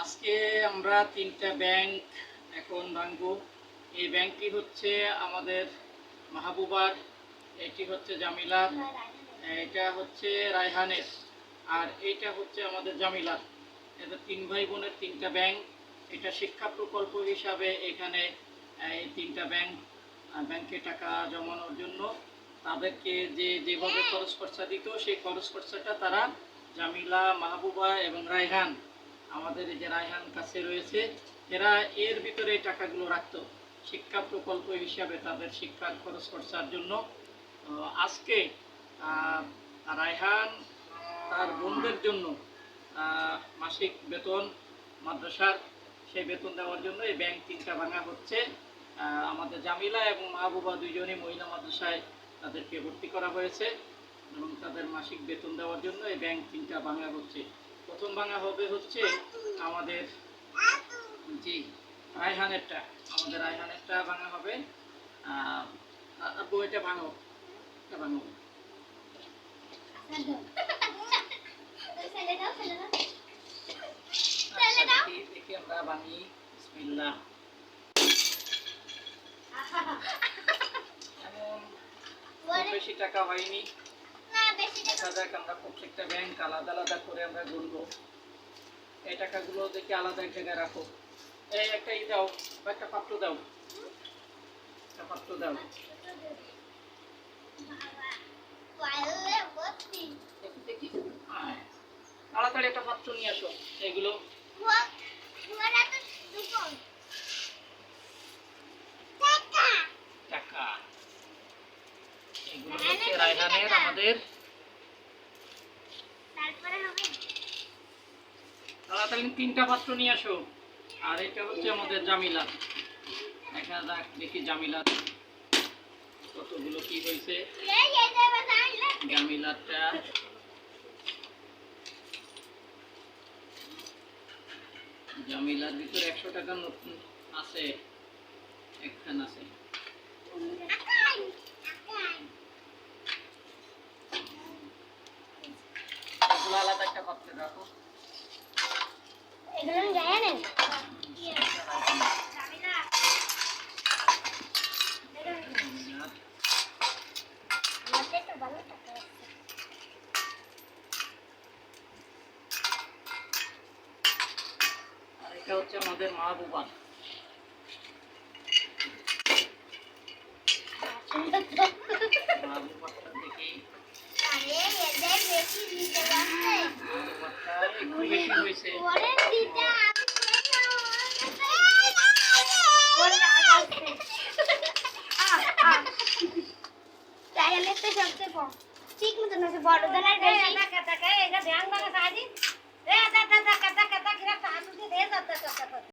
আজকে আমরা তিনটা ব্যাংক এখন ভাঙবো। এই ব্যাংকটি হচ্ছে আমাদের মাহবুবার, এটি হচ্ছে জামিলার, এটা হচ্ছে রায়হানের, আর এইটা হচ্ছে আমাদের জামিলার। এটা তিন ভাই বোনের তিনটা ব্যাংক। এটা শিক্ষা প্রকল্প হিসাবে এখানে এই তিনটা ব্যাংক, ব্যাংকে টাকা জমানোর জন্য তাদেরকে যে যেভাবে খরচ খরচা দিত সেই খরচ খরচাটা তারা জামিলা মাহবুবা এবং রায়হান আমাদের এই যে রায়হান কাছে রয়েছে এরা এর ভিতরে টাকাগুলো রাখতো। শিক্ষা প্রকল্প হিসাবে তাদের শিক্ষার খরচ খরচার জন্য আজকে রায়হান তার বোনদের জন্য মাসিক বেতন মাদ্রাসার সেই বেতন দেওয়ার জন্য এই ব্যাংক তিনটা ভাঙা হচ্ছে। আমাদের জামিলা এবং মাহবুবা দুইজনই মহিলা মাদ্রাসায় তাদেরকে ভর্তি করা হয়েছে এবং তাদের মাসিক বেতন দেওয়ার জন্য এই ব্যাংক তিনটা ভাঙা হচ্ছে প্রথম ভাঙা হবে হচ্ছে আমাদের, জি, রায়হানেরটা। আমাদের রায়হানেরটা ভাঙা হবে আব্বু এটা ভাঙো এটা ভাঙো দেখি আমরা ভাঙি বিসমিল্লাহ। বেশি টাকা হয়নি। দেখা যাক আমরা প্রত্যেকটা ব্যাংক আলাদা আলাদা করে আমরা গুনবো। এই টাকাগুলো দেখি আলাদা এক জায়গায় রাখো। এই একটা ই দাও বা একটা পাত্র দাও। একটা পাত্র দাও। দেখি দেখি। তাড়াতাড়ি একটা পাত্র নিয়ে আসো এগুলো টাকা এগুলো হচ্ছে রায়হানের আমাদের। তাড়াতাড়ি তিনটা পাত্র নিয়ে আসো। আর এটা হচ্ছে আমাদের জামিলা। দেখা যাক দেখি জামিলা কতগুলো কি হয়েছে। জামিলাটা। জামিলার ভিতরে একশো টাকা নোট আছে। একখান আছে। এগুলো আলাদা একটা পাত্রে রাখো। জামিলার আর এটা হচ্ছে আমাদের মাহবুবা মাহবুবাটা দেখি মাহবুবাটা একটু বেশি হয়েছে ঠিক মতন আছে বড় দানার বেশি টাকা টাকা এটা ধ্যান বানা সাজি রে দাদা টাকা টাকা টাকা হাত দিয়ে দে দাদা টাকা